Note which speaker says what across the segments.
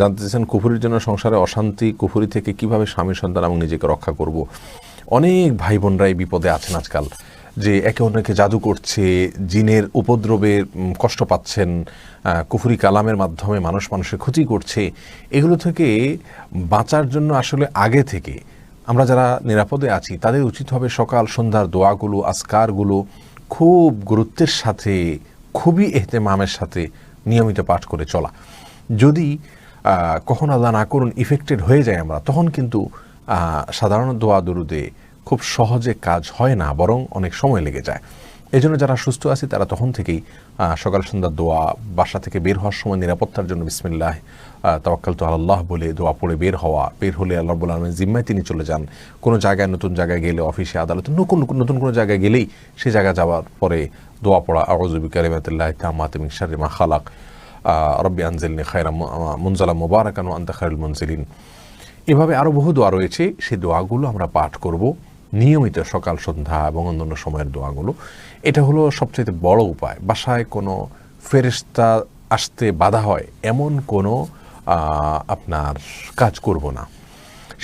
Speaker 1: জানতে চাইছেন, কুফুরির জন্য সংসারে অশান্তি, কুফুরি থেকে কীভাবে স্বামী সন্তান এবং নিজেকে রক্ষা করব? অনেক ভাই বোনরা এই বিপদে আছেন আজকাল, যে একে অন্যকে জাদু করছে, জিনের উপদ্রবে কষ্ট পাচ্ছেন কুফুরি কালামের মাধ্যমে মানুষ মানুষের ক্ষতি করছে। এগুলো থেকে বাঁচার জন্য আসলে আগে থেকে আমরা যারা নিরাপদে আছি, তাদের উচিত হবে সকাল, সন্ধ্যার দোয়াগুলো আসকারগুলো খুব গুরুত্বের সাথে, খুবই এহতেমামের সাথে নিয়মিত পাঠ করে চলা। যদি কখনো আল্লাহ না করুন ইফেক্টেড হয়ে যায় আমরা, তখন কিন্তু সাধারণ দোয়া দরুদে খুব সহজে কাজ হয় না, বরং অনেক সময় লেগে যায়। এই জন্য যারা সুস্থ আছে, তারা তখন থেকেই সকাল সন্ধ্যার দোয়া, বাসা থেকে বের হওয়ার সময় নিরাপত্তার জন্য বিসমিল্লাহ তওয়াক্কাল তো আল্লাহ বলে দোয়া পড়ে বের হওয়া, বের হলে আল্লাহ বলে আলমের জিম্মায় তিনি চলে যান। কোনো জায়গায়, নতুন জায়গায় গেলে অফিসে আদালতে, নতুন নতুন কোনো জায়গায় গেলেই সেই জায়গায় যাওয়ার পরে দোয়া পড়া আউযুবি কালিমাতিল্লাহি তাম্মাতি মিন মা খালাক। রব্বি আনজিলনি খায়রা মুনজালা মুবারাকান ওয়া আনতা খায়রুল এভাবে আরও বহু দোয়া রয়েছে। সেই দোয়াগুলো আমরা পাঠ করব নিয়মিত সকাল, সন্ধ্যা এবং অন্যান্য সময়ের দোয়াগুলো। এটা হলো সবচেয়ে বড় উপায়। বাসায় কোনো ফেরেশতা আসতে বাধা হয়, এমন কোনো আপনার কাজ করব না।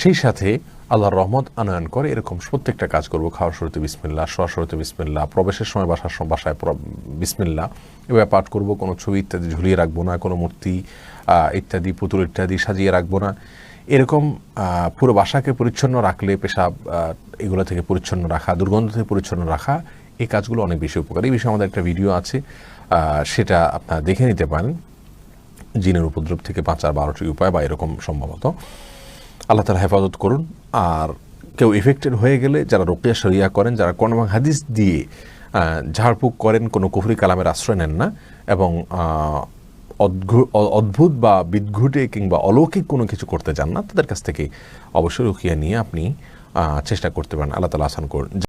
Speaker 1: সেই সাথে আল্লাহর রহমত আনয়ন করে, এরকম প্রত্যেকটা কাজ করব। খাওয়ার শুরুতে বিসমিল্লা শোয়া শুরুতে বিসমিল্লা প্রবেশের সময় বাসার বাসায় বিসমিল্লা এভাবে পাঠ করব। কোনো ছবি ইত্যাদি ঝুলিয়ে রাখব না, কোনো মূর্তি ইত্যাদি, পুতুল ইত্যাদি সাজিয়ে রাখব না। এরকম পুরো বাসাকে পরিচ্ছন্ন রাখলে, পেশাব এগুলো থেকে পরিচ্ছন্ন রাখা, দুর্গন্ধ থেকে পরিচ্ছন্ন রাখা, এই কাজগুলো অনেক বেশি উপকারী। এই বিষয়ে আমাদের একটা ভিডিও আছে সেটা আপনারা দেখে নিতে পারেন। জিনের উপদ্রব থেকে বাঁচার বারোটি উপায় বা এরকম সম্ভবত। আল্লাহ তালা হেফাজত করুন। আর কেউ ইফেক্টেড হয়ে গেলে যারা রোকিয়া সরিয়া করেন, যারা কোন এবং হাদিস দিয়ে ঝাড়ফুঁক করেন, কোনো কুফরি কালামের আশ্রয় নেন না এবং অদ্ভুত বা বিদ্ঘুটে কিংবা অলৌকিক কোনো কিছু করতে চান না, তাদের কাছ থেকে অবশ্যই রুকিয়া নিয়ে আপনি চেষ্টা করতে পারেন। আল্লাহ তালা আসান করুন।